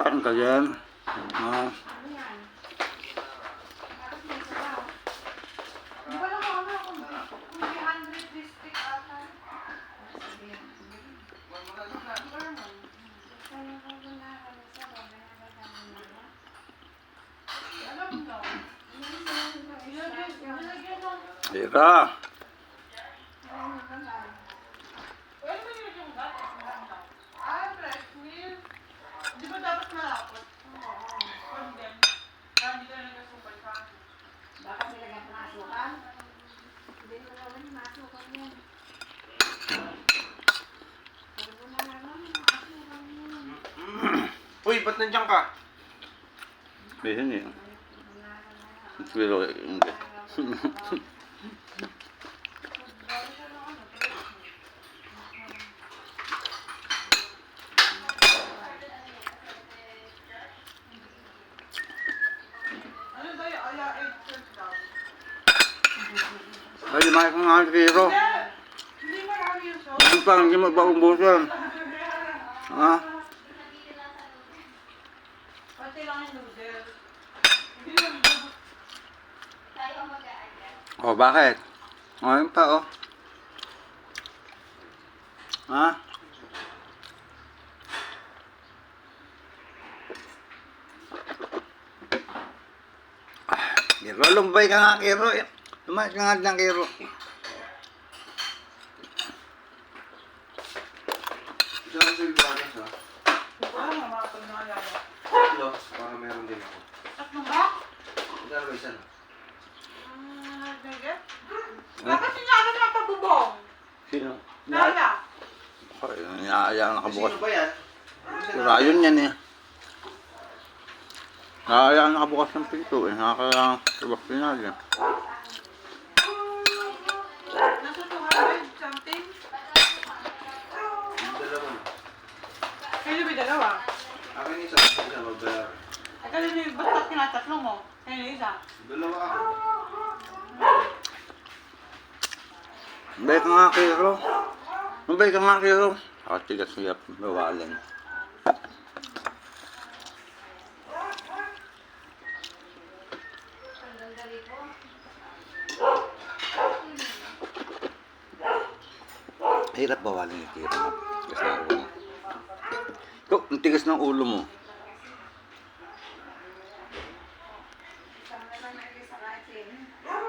Kain ka dyan. Ah, Ano yan? Tapos may sabaw. Di ba lang ako kung kung 300 district ata? Sabi yan. Kaya ko na kami sa babae na kami nila. Alam mo, nilagyan, nilagyan ng, Tira. well, may nilagyan yung gatas. Ah, fresh milk. Di ba dapat malapot? From them. Kaya hindi ka na nagkasupal sa akin. Bakit nilagyan ko ng asukal? Hindi ko naman masukal yan. Sabi ko na naman, asukal yan. Uy, ba't nandiyan ka? Bihin eh. Pero hindi. Ano ba yung ala 8 cents daw? Ay, di ka nga kiro. Hindi! Pa, hindi mo ba umbusan? Ha? Lang Oh, bakit? Oh, yun pa, oh. Ha? Ah, Kiro, lumbay ka nga, Kiro. Lumbay ka nga dyan, Kiro. Diyan sa Ibadas ha. Nga mga pag naalala. Hello, para meron din ako. Tatlong ba? Diyan ba isa na? Ah, nugget? Bakit sinama ng pabubong? Sino? Nala. Ay, inaaya nakabukas. Sino ba yan? Sira yun yan eh. Inaaya nakabukas ng pinto eh. Nakakabak pinali. Nasa 200 something? Yung dalawa na. Kayo ba dalawa? Akin isa, isa magbayaran. Ay, kasi yung basta tinatatlo mo. Kayo isa. Dalawa ako. Lumbay ka nga, Kiro. Lumbay ka nga, Kiro. Nakatigas siya. Bawalan. Hirap bawalan yung Kiro mo. Tigas ng ulo mo. Ikaw, ang tigas ng ulo mo. Sama